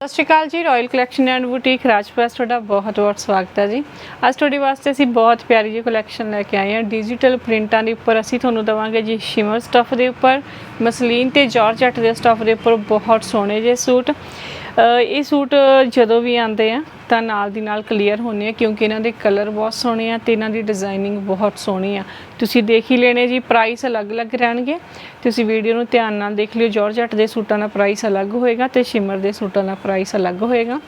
Sat Shri Akal ji royal collection and boutique Rajpas ਤੁਹਾਡਾ ਬਹੁਤ ਬਹੁਤ ਸਵਾਗਤ ਹੈ ਜੀ। ਅੱਜ ਤੁਹਾਡੇ ਵਾਸਤੇ ਅਸੀਂ ਬਹੁਤ ਪਿਆਰੀ ਜਿਹੀ ਕਲੈਕਸ਼ਨ ਲੈ ਕੇ ਆਏ ਹਾਂ। ਡਿਜੀਟਲ ਪ੍ਰਿੰਟਾਂ ਦੇ ਉੱਪਰ ਅਸੀਂ ਤੁਹਾਨੂੰ ਦਵਾਂਗੇ ਜੀ ਸ਼ਿਮਰ ਸਟੱਫ ਦੇ ਉੱਪਰ, ਮਸਲੀਨ ਤੇ ਜਾਰਜਟ ਦੇ ਸਟੱਫ ਦੇ ਉੱਪਰ ਬਹੁਤ ਸੋਹਣੇ ਜਿਹੇ ਸੂਟ। ਇਹ ਸੂਟ ਜਦੋਂ ਵੀ ਆਉਂਦੇ ਆ ਤਾਂ ਨਾਲ ਦੀ ਨਾਲ ਕਲੀਅਰ ਹੁੰਦੇ ਆ ਕਿਉਂਕਿ ਇਹਨਾਂ ਦੇ ਕਲਰ ਬਹੁਤ ਸੋਹਣੇ ਆ ਤੇ ਇਹਨਾਂ ਦੀ ਡਿਜ਼ਾਈਨਿੰਗ ਬਹੁਤ ਸੋਹਣੀ ਆ। ਤੁਸੀਂ ਦੇਖ ਹੀ ਲੈਣੇ ਜੀ ਪ੍ਰਾਈਸ ਅਲੱਗ-ਅਲੱਗ ਰਹਿਣਗੇ। ਤੁਸੀਂ ਵੀਡੀਓ ਨੂੰ ਧਿਆਨ ਨਾਲ ਦੇਖ ਲਿਓ ਜਾਰਜਟ ਦੇ ਸੂਟਾਂ ਦਾ ਪ੍ਰਾਈਸ ਅਲੱਗ ਹੋਏਗਾ ਤੇ ਸ਼ਿਮਰ ਦੇ ਸੂਟਾਂ ਦਾ ਪ੍ਰਾਈਸ ਅਲੱਗ ਹੋਏਗਾ।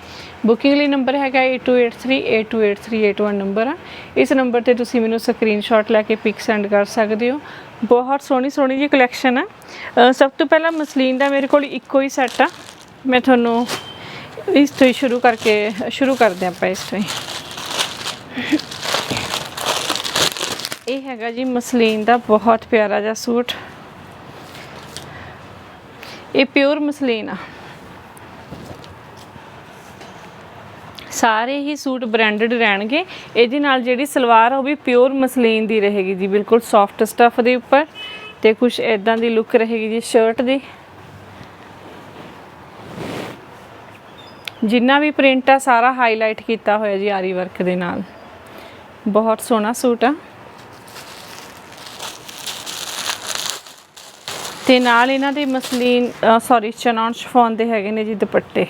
ਬੁਕਿੰਗ ਲਈ ਨੰਬਰ ਹੈਗਾ 8283828381 ਨੰਬਰ ਆ। ਇਸ ਨੰਬਰ ਤੇ ਤੁਸੀਂ ਮੈਨੂੰ ਸਕਰੀਨਸ਼ਾਟ ਲੈ ਕੇ ਪਿਕ ਸੈਂਡ ਕਰ ਸਕਦੇ ਹੋ। ਬਹੁਤ ਸੋਹਣੀ ਸੋਹਣੀ ਜੀ ਕਲੈਕਸ਼ਨ ਆ। ਸਭ ਤੋਂ ਪਹਿਲਾਂ ਮਸਲੀਨ ਦਾ ਮੇਰੇ ਕੋਲ ਇੱਕੋ ਹੀ ਸੈੱਟ ਆ। ਮੈਂ ਤੁਹਾਨੂੰ ਇਸ ਤੋਂ ਹੀ ਸ਼ੁਰੂ ਕਰਕੇ, ਸ਼ੁਰੂ ਕਰਦੇ ਆਪਾਂ ਇਸ ਤੋਂ ਹੀ। ਇਹ ਹੈਗਾ ਜੀ ਮਸਲੀਨ ਦਾ ਬਹੁਤ ਪਿਆਰਾ ਜਿਹਾ ਸੂਟ। ਇਹ ਪਿਓਰ ਮਸਲੀਨ ਆ। ਸਾਰੇ ਹੀ ਸੂਟ ਬ੍ਰਾਂਡਡ ਰਹਿਣਗੇ। ਇਹਦੇ ਨਾਲ ਜਿਹੜੀ ਸਲਵਾਰ ਆ ਉਹ ਵੀ ਪਿਓਰ ਮਸਲੀਨ ਦੀ ਰਹੇਗੀ ਜੀ, ਬਿਲਕੁਲ ਸੌਫਟ ਸਟਫ ਦੇ ਉੱਪਰ ਤੇ ਕੁਝ ਇਦਾਂ ਦੀ ਲੁੱਕ ਰਹੇਗੀ ਜੀ ਸ਼ਰਟ ਦੀ। ਜਿੰਨਾ ਵੀ ਪ੍ਰਿੰਟ ਆ, ਸਾਰਾ ਹਾਈਲਾਈਟ ਕੀਤਾ ਹੋਇਆ ਜੀ ਆਰੀ ਵਰਕ ਦੇ ਨਾਲ। ਬਹੁਤ ਸੋਹਣਾ ਸੂਟ ਆ। ਤੇ ਨਾਲ ਇਹਨਾਂ ਦੇ ਮਸਲੀਨ ਸੌਰੀ ਚਨਾਨ ਸ਼ਫੋਨ ਦੇ ਹੈਗੇ ਨੇ ਜੀ ਦੁਪੱਟੇ।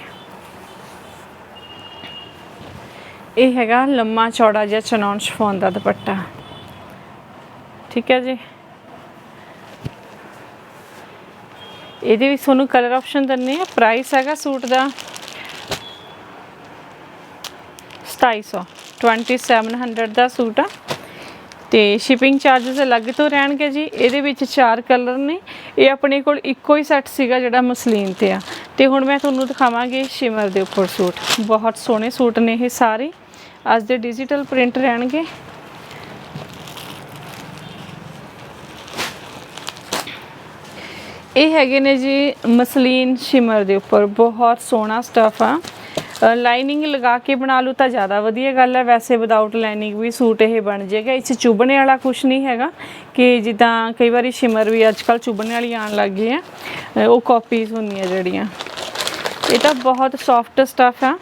ਇਹ ਹੈਗਾ ਲੰਮਾ ਚੌੜਾ ਜਿਹਾ ਚਨਾਨ ਸ਼ਫੋਨ ਦਾ ਦੁਪੱਟਾ। ਠੀਕ ਹੈ ਜੀ। ਇਹਦੇ ਵਿੱਚ ਤੁਹਾਨੂੰ ਕਲਰ ਆਪਸ਼ਨ ਦਿੰਨੇ ਆ ਪ੍ਰਾਈਸ ਹੈਗਾ ਸੂਟ ਦਾ 2700 2700 ਦਾ ਸੂਟ ਆ। ਤੇ ਸ਼ਿਪਿੰਗ ਚਾਰजेस ਅਲੱਗ ਤੋਂ ਰਹਿਣਗੇ ਜੀ, ਇਹਦੇ ਵਿੱਚ ਚਾਰ ਕਲਰ ਨੇ। ਇਹ ਆਪਣੇ ਕੋਲ ਇੱਕੋ ਹੀ ਸੈੱਟ ਸੀਗਾ ਜਿਹੜਾ ਮਸਲੀਨ ਤੇ ਆ। ਤੇ ਹੁਣ ਮੈਂ ਤੁਹਾਨੂੰ ਦਿਖਾਵਾਂਗੀ ਸ਼ਿਮਰ ਦੇ ਉੱਪਰ ਸੂਟ। ਬਹੁਤ ਸੋਹਣੇ ਸੂਟ ਨੇ ਇਹ ਸਾਰੇ। ਅੱਜ ਦੇ ਡਿਜੀਟਲ ਪ੍ਰਿੰਟ ਰਹਿਣਗੇ। ਇਹ ਹੈਗੇ ਨੇ ਜੀ ਮਸਲੀਨ ਸ਼ਿਮਰ ਦੇ ਉੱਪਰ। ਬਹੁਤ ਸੋਹਣਾ ਸਟਫ ਆ। ਲਾਈਨਿੰਗ ਲਗਾ ਕੇ ਬਣਾ ਲਓ ਤਾਂ ਜ਼ਿਆਦਾ ਵਧੀਆ ਗੱਲ ਹੈ। ਵੈਸੇ ਵਿਦਆਊਟ ਲਾਈਨਿੰਗ ਵੀ ਸੂਟ ਇਹ ਬਣ ਜਾਏਗਾ। ਇਸ 'ਚ ਚੁਭਣੇ ਵਾਲਾ ਕੁਝ ਨਹੀਂ ਹੈਗਾ ਕਿ ਜਿੱਦਾਂ ਕਈ ਵਾਰੀ ਸ਼ਿਮਰ ਵੀ ਅੱਜ ਕੱਲ ਚੁਭਣੇ ਵਾਲੀ ਆਣ ਲੱਗ ਗਈ ਆ ਉਹ ਕਾਪੀਜ਼ ਹੁੰਦੀਆਂ ਜਿਹੜੀਆਂ। ਇਹ ਤਾਂ ਬਹੁਤ ਸੌਫਟ ਸਟਫ ਆ।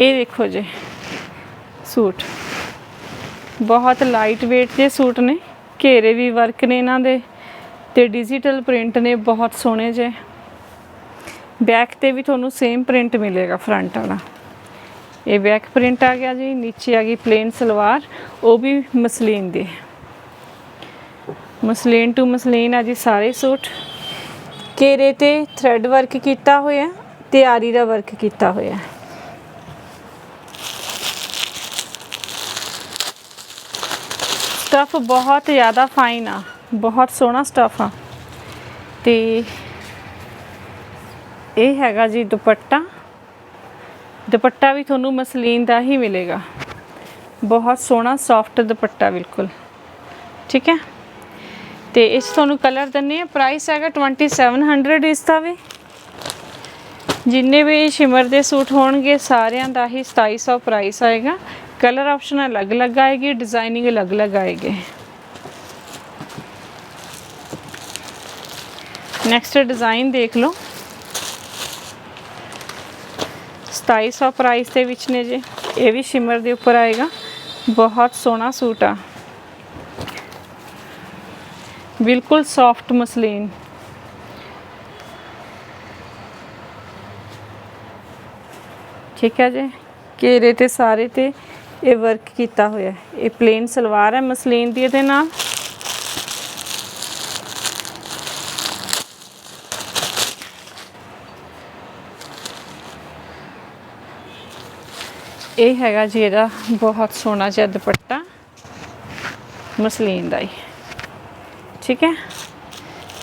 ਇਹ ਦੇਖੋ ਜੀ, ਸੂਟ। ਬਹੁਤ ਲਾਈਟ weight ਦੇ ਸੂਟ ਨੇ। ਘੇਰੇ ਵੀ ਵਰਕ ਨੇ ਇਹਨਾਂ ਦੇ। ਤੇ ਡਿਜੀਟਲ ਪ੍ਰਿੰਟ ਨੇ ਬਹੁਤ ਸੋਹਣੇ ਜੇ। ਬੈਕ ਤੇ ਵੀ ਤੁਹਾਨੂੰ ਸੇਮ ਪ੍ਰਿੰਟ ਮਿਲੇਗਾ ਫਰੰਟ ਵਾਲਾ। ਇਹ ਬੈਕ ਪ੍ਰਿੰਟ ਆ ਗਿਆ ਜੀ, ਨੀਚੇ ਆ ਗਈ ਪਲੇਨ ਸਲਵਾਰ, ਉਹ ਵੀ ਮਸਲੀਨ ਦੇ। ਮਸਲੀਨ ਟੂ ਮਸਲੀਨ ਆ ਜੀ ਸਾਰੇ ਸੂਟ। ਘੇਰੇ ਤੇ ਥ੍ਰੈਡ ਵਰਕ ਕੀਤਾ ਹੋਇਆ ਤੇ ਆਰੀ ਦਾ ਵਰਕ ਕੀਤਾ ਹੋਇਆ। ਸਟਫ ਬਹੁਤ ਜ਼ਿਆਦਾ ਫਾਈਨ ਆ, ਬਹੁਤ ਸੋਹਣਾ ਸਟਫ ਆ। ਤੇ ਇਹ ਹੈਗਾ ਜੀ ਦੁਪੱਟਾ। ਦੁਪੱਟਾ ਵੀ ਤੁਹਾਨੂੰ ਮਸਲੀਨ ਦਾ ਹੀ ਮਿਲੇਗਾ। ਬਹੁਤ ਸੋਹਣਾ ਸੌਫਟ ਦੁਪੱਟਾ ਬਿਲਕੁਲ। ਠੀਕ ਹੈ? ਤੇ ਇਸ 'ਚ ਤੁਹਾਨੂੰ ਕਲਰ ਦਿੰਨੇ ਆ। ਪ੍ਰਾਈਸ ਹੈਗਾ 2700 ਇਸ ਦਾ ਵੀ। ਜਿੰਨੇ ਵੀ ਸ਼ਿਮਰ ਦੇ ਸੂਟ ਹੋਣਗੇ, ਸਾਰਿਆਂ ਦਾ ਹੀ 2700 ਪ੍ਰਾਈਸ ਆਏਗਾ। ਕਲਰ ਆਪਸ਼ਨ ਅਲੱਗ-ਅਲੱਗ ਆਏਗੀ ਡਿਜ਼ਾਈਨਿੰਗ ਅਲੱਗ-ਅਲੱਗ ਆਏਗੀ। ਨੈਕਸਟ ਡਿਜ਼ਾਈਨ ਦੇਖ ਲਓ। 2700 ਪ੍ਰਾਈਸ ਦੇ ਵਿੱਚ ਨੇ ਜੀ। ਇਹ ਵੀ ਸ਼ਿਮਰ ਦੇ ਉੱਪਰ ਆਏਗਾ। ਬਹੁਤ ਸੋਹਣਾ ਸੂਟ ਆ। ਬਿਲਕੁਲ ਸੌਫਟ ਮਸਲੀਨ। ਠੀਕ ਹੈ ਜੀ। ਘੇਰੇ ਤੇ ਸਾਰੇ ਤੇ ਇਹ ਵਰਕ ਕੀਤਾ ਹੋਇਆ। ਹੈ। ਇਹ ਪਲੇਨ ਸਲਵਾਰ ਹੈ ਮਸਲੀਨ ਦੀ ਇਹਦੇ ਨਾਲ। ਇਹ ਹੈਗਾ ਜੀ ਇਹਦਾ ਬਹੁਤ ਸੋਹਣਾ ਜਿਹਾ ਦੁਪੱਟਾ, ਮਸਲੀਨ ਦਾ ਹੀ। ਠੀਕ ਹੈ?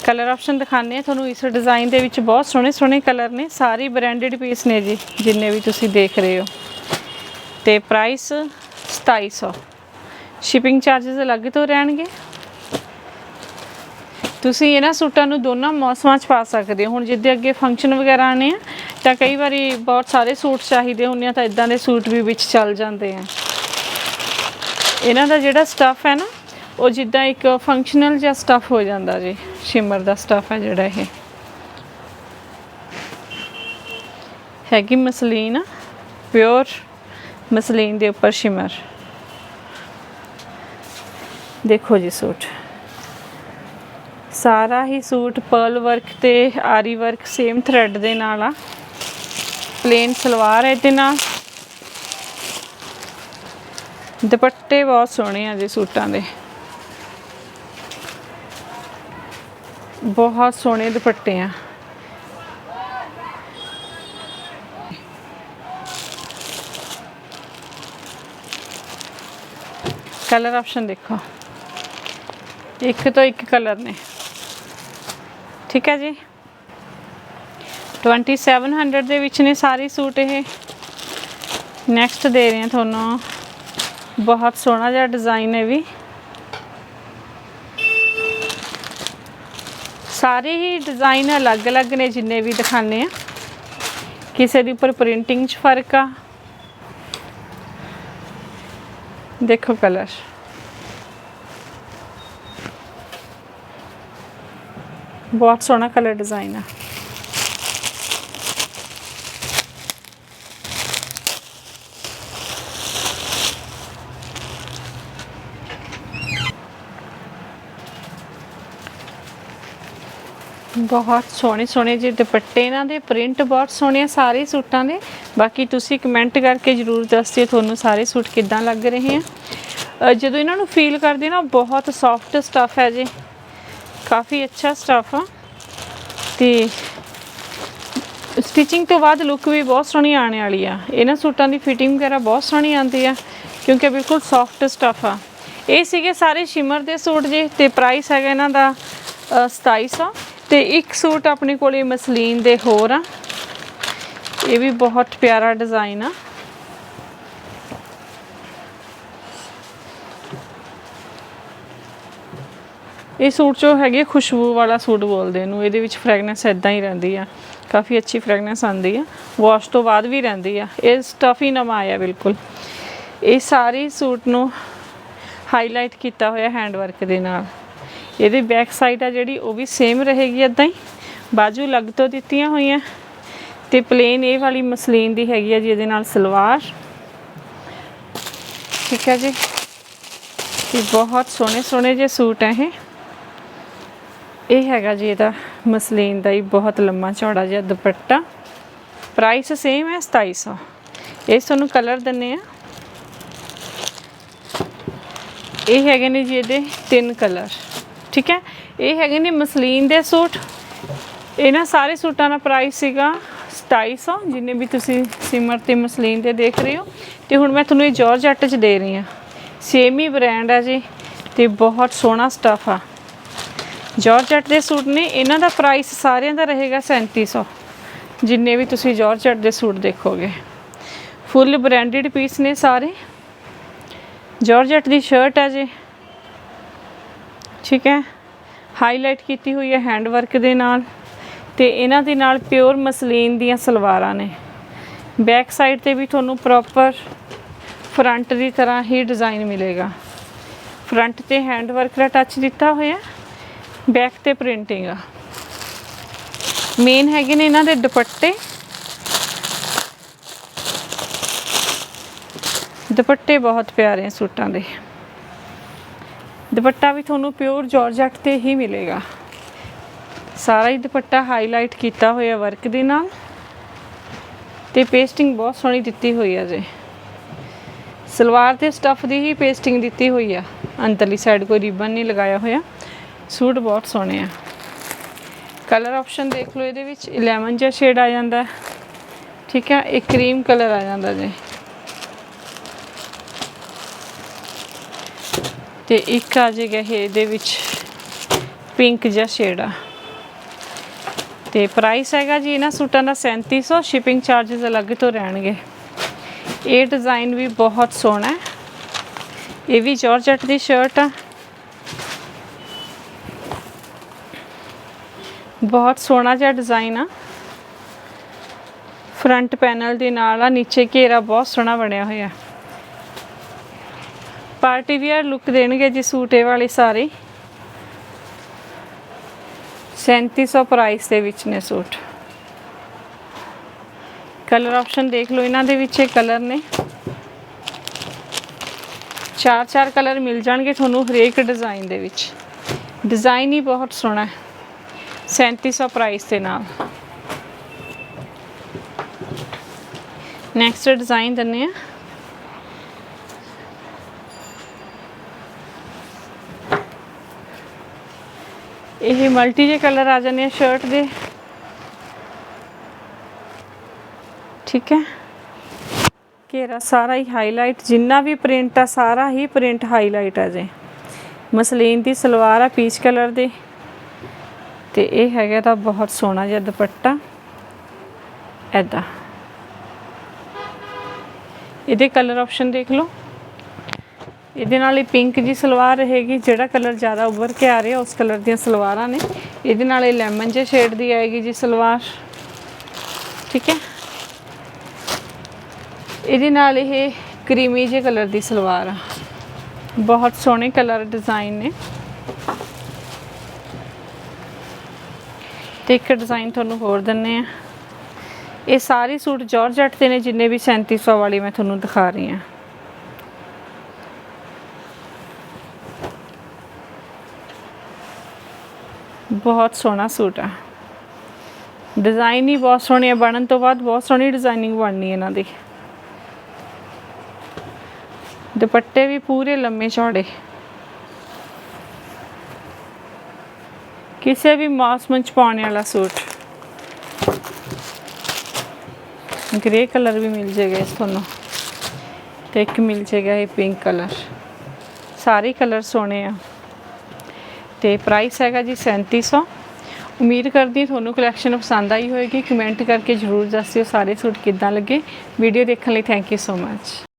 ਕਲਰ ਆਪਸ਼ਨ ਦਿਖਾਣੇ ਆ ਤੁਹਾਨੂੰ, ਇਸ ਡਿਜ਼ਾਈਨ ਦੇ ਵਿੱਚ ਬਹੁਤ ਸੋਹਣੇ ਸੋਹਣੇ ਕਲਰ ਨੇ, ਸਾਰੇ ਬ੍ਰਾਂਡਡ ਪੀਸ ਨੇ ਜੀ, ਜਿੰਨੇ ਵੀ ਤੁਸੀਂ ਦੇਖ ਰਹੇ ਹੋ। ਤੇ ਪ੍ਰਾਈਸ 2700 ਸ਼ਿਪਿੰਗ ਚਾਰजेस ਅਲੱਗ ਤੋਂ ਰਹਿਣਗੇ। ਤੁਸੀਂ ਇਹਨਾਂ ਸੂਟਾਂ ਨੂੰ ਦੋਨਾਂ ਮੌਸਮਾਂ 'ਚ ਪਾ ਸਕਦੇ ਹੋ। ਹੁਣ ਜਿੱਦੇ ਅੱਗੇ ਫੰਕਸ਼ਨ ਵਗੈਰਾ ਆਣੇ ਆ ਤਾਂ ਕਈ ਵਾਰੀ ਬਹੁਤ ਸਾਰੇ ਸੂਟ ਚਾਹੀਦੇ ਹੁੰਦੇ ਆ ਤਾਂ ਇਦਾਂ ਦੇ ਸੂਟ ਵੀ ਵਿੱਚ ਚੱਲ ਜਾਂਦੇ ਆ। ਇਹਨਾਂ ਦਾ ਜਿਹੜਾ ਸਟਫ ਹੈ ਨਾ, ਉਹ ਜਿੱਦਾਂ ਇੱਕ ਫੰਕਸ਼ਨਲ ਜਿਹਾ ਸਟਫ ਹੋ ਜਾਂਦਾ ਜੀ ਸ਼ਿਮਰ ਦਾ ਸਟਫ ਹੈ ਜਿਹੜਾ ਇਹ। ਹੈਗੀ ਮਸਲੀਨ ਪਿਓਰ ਮਸਲੀਨ ਦੇ ਉੱਪਰ ਸ਼ਿਮਰ ਦੇਖੋ ਜੀ ਸੂਟ। ਸਾਰਾ ਹੀ ਸੂਟ ਪਰਲ ਵਰਕ ਤੇ ਆਰੀ ਵਰਕ ਸੇਮ ਥ੍ਰੈਡ ਦੇ ਨਾਲ ਆ। ਪਲੇਨ ਸਲਵਾਰ ਹੈ ਤੇ ਨਾਲ। ਦੁਪੱਟੇ ਬਹੁਤ ਸੋਹਣੇ ਆ ਜੀ ਸੂਟਾਂ ਦੇ। ਬਹੁਤ ਸੋਹਣੇ ਦੁਪੱਟੇ ਆ। ਕਲਰ ਆਪਸ਼ਨ ਦੇਖੋ। ਇੱਕ ਤੋਂ ਇੱਕ ਕਲਰ ਨੇ। ਠੀਕ ਹੈ ਜੀ? 2700 ਦੇ ਵਿੱਚ ਨੇ ਸਾਰੇ ਸੂਟ ਇਹ। ਨੈਕਸਟ ਦੇ ਰਹੇ ਹਾਂ ਤੁਹਾਨੂੰ। ਬਹੁਤ ਸੋਹਣਾ ਜਿਹਾ ਡਿਜ਼ਾਈਨ ਹੈ ਵੀ। ਸਾਰੇ ਹੀ ਡਿਜ਼ਾਈਨ ਅਲੱਗ-ਅਲੱਗ ਨੇ ਜਿੰਨੇ ਵੀ ਦਿਖਾਣੇ ਆ ਕਿਸੇ ਦੇ ਉੱਪਰ ਪ੍ਰਿੰਟਿੰਗ 'ਚ ਫ਼ਰਕ ਆ। ਦੇਖੋ ਕਲਰ ਬਹੁਤ ਸੋਹਣਾ ਕਲਰ ਡਿਜ਼ਾਈਨ ਆ। ਬਹੁਤ ਸੋਹਣੇ ਸੋਹਣੇ ਜਿਹੇ ਦੁਪੱਟੇ ਇਹਨਾਂ ਦੇ ਪ੍ਰਿੰਟ ਬਹੁਤ ਸੋਹਣੇ ਆ ਸਾਰੇ ਸੂਟਾਂ ਦੇ। ਬਾਕੀ ਤੁਸੀਂ ਕਮੈਂਟ ਕਰਕੇ ਜਰੂਰ ਦੱਸਿਓ ਤੁਹਾਨੂੰ ਸਾਰੇ ਸੂਟ ਕਿੱਦਾਂ ਲੱਗ ਰਹੇ ਆ। ਜਦੋਂ ਇਹਨਾਂ ਨੂੰ ਫੀਲ ਕਰਦੇ ਨਾ ਬਹੁਤ ਸੌਫਟ ਸਟਫ ਹੈ ਜੀ। ਕਾਫੀ ਅੱਛਾ ਸਟਫ ਆ। ਤੇ ਸਟਿਚਿੰਗ ਤੋਂ ਬਾਅਦ ਲੁੱਕ ਵੀ ਬਹੁਤ ਸੋਹਣੀ ਆਉਣ ਵਾਲੀ ਆ। ਇਹਨਾਂ ਸੂਟਾਂ ਦੀ ਫਿਟਿੰਗ ਵਗੈਰਾ ਬਹੁਤ ਸੋਹਣੀ ਆਉਂਦੀ ਆ ਕਿਉਂਕਿ ਬਿਲਕੁਲ ਸੌਫਟ ਸਟਫ ਆ। ਇਹ ਸੀਗੇ ਸਾਰੇ ਸ਼ਿਮਰ ਦੇ ਸੂਟ ਜੀ ਤੇ ਪ੍ਰਾਈਸ ਹੈਗਾ ਇਹਨਾਂ ਦਾ ਅ, 2700 ਤੇ ਇੱਕ ਸੂਟ ਆਪਣੇ ਕੋਲੇ ਮਸਲੀਨ ਦੇ ਹੋਰ ਆ। ਇਹ ਵੀ ਬਹੁਤ ਪਿਆਰਾ ਡਿਜ਼ਾਈਨ ਆ। ਇਹ ਸੂਟ ਜੋ ਹੈਗੇ ਖੁਸ਼ਬੂ ਵਾਲਾ ਸੂਟ ਬੋਲਦੇ ਨੂੰ ਇਹਦੇ ਵਿੱਚ ਫ੍ਰੈਗਨੈਂਸ ਇਦਾਂ ਹੀ ਰਹਿੰਦੀ ਆ। ਕਾਫੀ ਅੱਛੀ ਫ੍ਰੈਗਨੈਂਸ ਆਉਂਦੀ ਆ। ਵਾਸ਼ ਤੋਂ ਬਾਅਦ ਵੀ ਰਹਿੰਦੀ ਆ। ਇਹ ਸਟਫ ਹੀ ਨਵਾਂ ਆਇਆ ਬਿਲਕੁਲ। ਇਹ ਸਾਰੇ ਸੂਟ ਨੂੰ ਹਾਈਲਾਈਟ ਕੀਤਾ ਹੋਇਆ ਹੈਂਡ ਵਰਕ ਦੇ ਨਾਲ। ਇਹਦੀ ਬੈਕ ਸਾਈਡ ਆ ਜਿਹੜੀ, ਉਹ ਵੀ ਸੇਮ ਰਹੇਗੀ ਇਦਾਂ ਹੀ। ਬਾਜੂ ਲੱਗ ਤੋਂ ਦਿੱਤੀਆਂ ਹੋਈਆਂ। ਤੇ ਪਲੇਨ ਇਹ ਵਾਲੀ ਮਸਲੀਨ ਦੀ ਹੈਗੀ ਆ ਜੀ, ਇਹਦੇ ਨਾਲ ਸਲਵਾਰ। ਠੀਕ ਹੈ ਜੀ। ਇਹ ਬਹੁਤ ਸੋਹਣੇ ਸੋਹਣੇ ਜਿਹੇ ਸੂਟ ਹੈ ਇਹ। ਇਹ ਹੈਗਾ ਜੀ ਇਹਦਾ ਮਸਲੀਨ ਦਾ ਹੀ ਬਹੁਤ ਲੰਮਾ ਚੌੜਾ ਜਿਹਾ ਦੁਪੱਟਾ। ਪ੍ਰਾਈਸ ਸੇਮ ਹੈ 2700 ਇਹ ਤੁਹਾਨੂੰ ਕਲਰ ਦਿੰਨੇ ਆ। ਇਹ ਹੈਗੇ ਨੇ ਜੀ ਇਹਦੇ ਤਿੰਨ ਕਲਰ ਠੀਕ ਹੈ? ਇਹ ਹੈਗੇ ਨੇ ਮਸਲੀਨ ਦੇ ਸੂਟ। ਇਹਨਾਂ ਸਾਰੇ ਸੂਟਾਂ ਦਾ ਪ੍ਰਾਈਸ ਸੀਗਾ 2700 ਜਿੰਨੇ ਵੀ ਤੁਸੀਂ ਸਿਮਰ ਤੇ ਮਸਲੀਨ ਦੇ ਦੇਖ ਰਹੇ ਹੋ। ਤੇ ਹੁਣ ਮੈਂ ਤੁਹਾਨੂੰ ਇਹ ਜਾਰਜਟ ਚ ਦੇ ਰਹੀ ਹਾਂ। ਸੇਮ ਹੀ ਬ੍ਰਾਂਡ ਹੈ ਜੀ ਤੇ ਬਹੁਤ ਸੋਹਣਾ ਸਟਫ ਆ। ਜਾਰਜਟ ਦੇ ਸੂਟ ਨੇ, ਇਹਨਾਂ ਦਾ ਪ੍ਰਾਈਸ ਸਾਰਿਆਂ ਦਾ ਰਹੇਗਾ 3700 ਜਿੰਨੇ ਵੀ ਤੁਸੀਂ ਜਾਰਜਟ ਦੇ ਸੂਟ ਦੇਖੋਗੇ। ਫੁੱਲ ਬ੍ਰਾਂਡਡ ਪੀਸ ਨੇ ਸਾਰੇ। ਜਾਰਜਟ ਦੀ ਸ਼ਰਟ ਹੈ ਜੀ। ਠੀਕ ਹੈ। ਹਾਈਲਾਈਟ ਕੀਤੀ ਹੋਈ ਹੈ ਹੈਂਡ ਵਰਕ ਦੇ ਨਾਲ ਤੇ ਇਹਨਾਂ ਦੇ ਨਾਲ ਪਿਓਰ ਮਸਲੀਨ ਦੀਆਂ ਸਲਵਾਰਾਂ ਨੇ। ਬੈਕ ਸਾਈਡ ਤੇ ਵੀ ਤੁਹਾਨੂੰ ਪ੍ਰੋਪਰ ਫਰੰਟ ਦੀ ਤਰ੍ਹਾਂ ਹੀ ਡਿਜ਼ਾਈਨ ਮਿਲੇਗਾ। ਫਰੰਟ ਤੇ ਹੈਂਡ ਵਰਕ ਦਾ ਟੱਚ ਦਿੱਤਾ ਹੋਇਆ ਬੈਕ ਤੇ ਪ੍ਰਿੰਟਿੰਗ ਆ। ਮੇਨ ਹੈਗੇ ਨੇ ਇਹਨਾਂ ਦੇ ਦੁਪੱਟੇ। ਦੁਪੱਟੇ ਬਹੁਤ ਪਿਆਰੇ ਸੂਟਾਂ ਦੇ। ਦੁਪੱਟਾ ਵੀ ਤੁਹਾਨੂੰ ਪਿਓਰ ਜਾਰਜਟ ਤੇ ਹੀ ਮਿਲੇਗਾ। ਸਾਰਾ ਹੀ ਦੁਪੱਟਾ ਹਾਈਲਾਈਟ ਕੀਤਾ ਹੋਇਆ ਵਰਕ ਦੇ ਨਾਲ ਤੇ ਪੇਸਟਿੰਗ ਬਹੁਤ ਸੋਹਣੀ ਦਿੱਤੀ ਹੋਈ ਆ ਜੀ ਸਲਵਾਰ ਤੇ ਸਟਫ ਦੀ ਹੀ ਪੇਸਟਿੰਗ ਦਿੱਤੀ ਹੋਈ ਆ। ਅੰਦਰਲੀ ਸਾਈਡ ਕੋਈ ਰਿਬਨ ਨਹੀਂ ਲਗਾਇਆ ਹੋਇਆ। ਸੂਟ ਬਹੁਤ ਸੋਹਣੇ ਆ। ਕਲਰ ਆਪਸ਼ਨ ਦੇਖ ਲਓ ਇਹਦੇ ਵਿੱਚ 11 ਜਿਹਾ ਸ਼ੇਡ ਆ ਜਾਂਦਾ। ਠੀਕ ਹੈ ਇਹ ਕਰੀਮ ਕਲਰ ਆ ਜਾਂਦਾ ਜੀ। ਤੇ ਇੱਕ ਆ ਜਾਏਗਾ ਇਹ ਇਹਦੇ ਵਿੱਚ ਪਿੰਕ ਜਿਹਾ ਸ਼ੇਡ ਆ। ਤੇ ਪ੍ਰਾਈਸ ਹੈਗਾ ਜੀ ਇਹਨਾਂ ਸੂਟਾਂ ਦਾ 3700 ਸ਼ਿਪਿੰਗ ਚਾਰजेस ਅਲੱਗ ਤੋਂ ਰਹਿਣਗੇ। ਇਹ ਡਿਜ਼ਾਈਨ ਵੀ ਬਹੁਤ ਸੋਹਣਾ ਹੈ। ਇਹ ਵੀ ਜਾਰਜਟ ਦੀ ਸ਼ਰਟ ਆ। ਬਹੁਤ ਸੋਹਣਾ ਜਿਹਾ ਡਿਜ਼ਾਈਨ ਆ। ਫਰੰਟ ਪੈਨਲ ਦੇ ਨਾਲ ਆ, ਨੀਚੇ ਘੇਰਾ ਬਹੁਤ ਸੋਹਣਾ ਬਣਿਆ ਹੋਇਆ। ਪਾਰਟੀ ਵੀਅਰ ਲੁੱਕ ਦੇਣਗੇ ਜੀ ਸੂਟ ਇਹ ਵਾਲੇ ਸਾਰੇ। 3700 ਪ੍ਰਾਈਸ ਦੇ ਵਿੱਚ ਨੇ ਸੂਟ। ਕਲਰ ਆਪਸ਼ਨ ਦੇਖ ਲਓ, ਇਹਨਾਂ ਦੇ ਵਿੱਚ ਇਹ ਕਲਰ ਨੇ। ਚਾਰ ਚਾਰ ਕਲਰ ਮਿਲ ਜਾਣਗੇ ਤੁਹਾਨੂੰ ਹਰੇਕ ਡਿਜ਼ਾਈਨ ਦੇ ਵਿੱਚ। ਡਿਜ਼ਾਈਨ ਹੀ ਬਹੁਤ ਸੋਹਣਾ ਹੈ। 3700 ਪ੍ਰਾਈਸ ਦੇ ਨਾਲ। ਨੈਕਸਟ ਡਿਜ਼ਾਈਨ ਦਿੰਨੇ ਆ ਇਹ ਮਲਟੀ ਜੇ ਕਲਰ ਆ ਜਾਂਦੇ ਸ਼ਰਟ ਦੇ। ਠੀਕ ਹੈ। ਘੇਰਾ ਸਾਰਾ ਹੀ ਹਾਈਲਾਈਟ ਜਿੰਨਾ ਵੀ ਪ੍ਰਿੰਟ ਆ, ਸਾਰਾ ਹੀ ਪ੍ਰਿੰਟ ਹਾਈਲਾਈਟ ਆ ਜੇ। ਮਸਲੀਨ ਦੀ ਸਲਵਾਰ ਆ ਪੀਚ ਕਲਰ ਦੇ। ਤੇ ਇਹ ਹੈਗਾ ਤਾਂ ਬਹੁਤ ਸੋਹਣਾ ਜਿਹਾ ਦੁਪੱਟਾ। ਐਦਾਂ ਇਹਦੇ ਕਲਰ ਆਪਸ਼ਨ ਦੇਖ ਲਓ। ਇਹਦੇ ਨਾਲ ਇਹ ਪਿੰਕ ਜੀ ਸਲਵਾਰ ਰਹੇਗੀ ਜਿਹੜਾ ਕਲਰ ਜ਼ਿਆਦਾ ਉੱਭਰ ਕੇ ਆ ਰਿਹਾ, ਉਸ ਕਲਰ ਦੀਆਂ ਸਲਵਾਰਾਂ ਨੇ। ਇਹਦੇ ਨਾਲ ਇਹ ਲੈਮਨ ਜੇ ਸ਼ੇਡ ਦੀ ਆਏਗੀ ਜੀ ਸਲਵਾਰ। ਠੀਕ ਹੈ? ਇਹਦੇ ਨਾਲ ਇਹ ਕਰੀਮੀ ਜੇ ਕਲਰ ਦੀ ਸਲਵਾਰ ਆ। ਬਹੁਤ ਸੋਹਣੇ ਕਲਰ ਡਿਜ਼ਾਈਨ ਨੇ। ਤੇ ਇੱਕ ਡਿਜ਼ਾਈਨ ਤੁਹਾਨੂੰ ਹੋਰ ਦਿੰਨੇ ਆ। ਇਹ ਸਾਰੇ ਸੂਟ ਜਾਰਜਟ ਦੇ ਨੇ, ਜਿੰਨੇ ਵੀ 3700 ਵਾਲੀ ਮੈਂ ਤੁਹਾਨੂੰ ਦਿਖਾ ਰਹੀ ਹਾਂ। ਬਹੁਤ ਸੋਹਣਾ ਸੂਟ ਆ। ਡਿਜ਼ਾਈਨ ਹੀ ਬਹੁਤ ਸੋਹਣੇ ਆ, ਬਣਨ ਤੋਂ ਬਾਅਦ ਬਹੁਤ ਸੋਹਣੀ ਡਿਜ਼ਾਈਨਿੰਗ ਬਣਨੀ ਇਹਨਾਂ ਦੀ। ਦੁਪੱਟੇ ਵੀ ਪੂਰੇ ਲੰਮੇ ਚੌੜੇ। ਕਿਸੇ ਵੀ ਮੌਸਮ ਚ ਪਾਉਣ ਵਾਲਾ ਸੂਟ। ਗ੍ਰੇ ਕਲਰ ਵੀ ਮਿਲ ਜਾਏਗਾ ਇਸ ਤੁਹਾਨੂੰ। ਤੇ ਇੱਕ ਮਿਲ ਜਾਏਗਾ ਇਹ ਪਿੰਕ ਕਲਰ ਸਾਰੇ ਕਲਰ ਸੋਹਣੇ ਆ। ਤੇ ਪ੍ਰਾਈਸ ਹੈਗਾ ਜੀ 3700 ਉਮੀਦ ਕਰਦੀ ਤੁਹਾਨੂੰ ਕਲੈਕਸ਼ਨ ਪਸੰਦ ਆਈ ਹੋਵੇਗੀ ਕਮੈਂਟ ਕਰਕੇ ਜਰੂਰ ਦੱਸਿਓ ਸਾਰੇ ਸੂਟ ਕਿੱਦਾਂ ਲੱਗੇ। ਵੀਡੀਓ ਦੇਖਣ ਲਈ ਥੈਂਕ ਯੂ ਸੋ ਮੱਚ